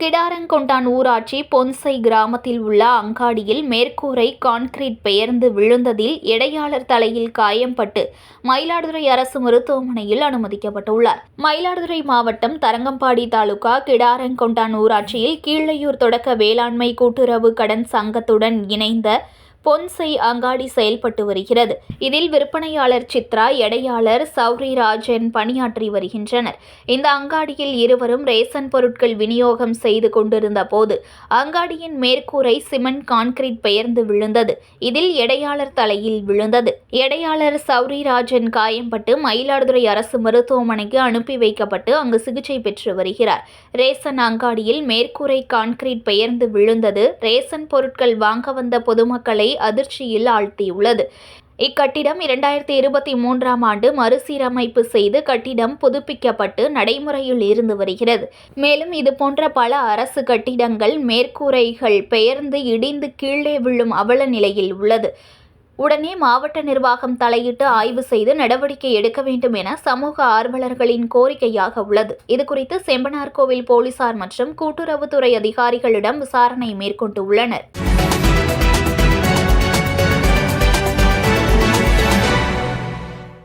கிடாரங்கொண்டான் ஊராட்சி பொன்சை கிராமத்தில் உள்ள அங்காடியில் மேற்கூரை கான்கிரீட் பெயர்ந்து விழுந்ததில் இடையாளர் தலையில் காயம்பட்டு மயிலாடுதுறை அரசு மருத்துவமனையில் அனுமதிக்கப்பட்டுள்ளார். மயிலாடுதுறை மாவட்டம் தரங்கம்பாடி தாலுகா கிடாரங்கொண்டான் ஊராட்சியில் கீழையூர் தொடக்க வேளாண்மை கூட்டுறவு கடன் சங்கத்துடன் இணைந்த பொன்சை அங்காடி செயல்பட்டு வருகிறது. இதில் விற்பனையாளர் சித்ரா எடையாளர் சௌரி ராஜன் பணியாற்றி வருகின்றனர். இந்த அங்காடியில் இருவரும் ரேசன் பொருட்கள் விநியோகம் செய்து கொண்டிருந்த போது அங்காடியின் மேற்கூரை சிமெண்ட் கான்கிரீட் பெயர்ந்து விழுந்தது. இதில் எடையாளர் தலையில் விழுந்தது. எடையாளர் சௌரி ராஜன் காயம்பட்டு மயிலாடுதுறை அரசு மருத்துவமனைக்கு அனுப்பி வைக்கப்பட்டு அங்கு சிகிச்சை பெற்று வருகிறார். ரேசன் அங்காடியில் மேற்கூரை கான்கிரீட் பெயர்ந்து விழுந்தது. ரேசன் பொருட்கள் வாங்க வந்த பொதுமக்களை அதிர்ச்சியில் ஆழ்த்தியுள்ளது. இக்கட்டிடம் இரண்டாயிரத்தி இருபத்தி மூன்றாம் ஆண்டு மறுசீரமைப்பு செய்து கட்டிடம் புதுப்பிக்கப்பட்டு நடைமுறையில் இருந்து வருகிறது. மேலும் இதுபோன்ற பல அரசு கட்டிடங்கள் மேற்கூரைகள் பெயர்ந்து இடிந்து கீழே விழும் அவல நிலையில் உள்ளது. உடனே மாவட்ட நிர்வாகம் தலையிட்டு ஆய்வு செய்து நடவடிக்கை எடுக்க வேண்டும் என சமூக ஆர்வலர்களின் கோரிக்கையாக உள்ளது. இதுகுறித்து செம்பனார்கோவில் போலீசார் மற்றும் கூட்டுறவுத்துறை அதிகாரிகளிடம் விசாரணை மேற்கொண்டுள்ளனர்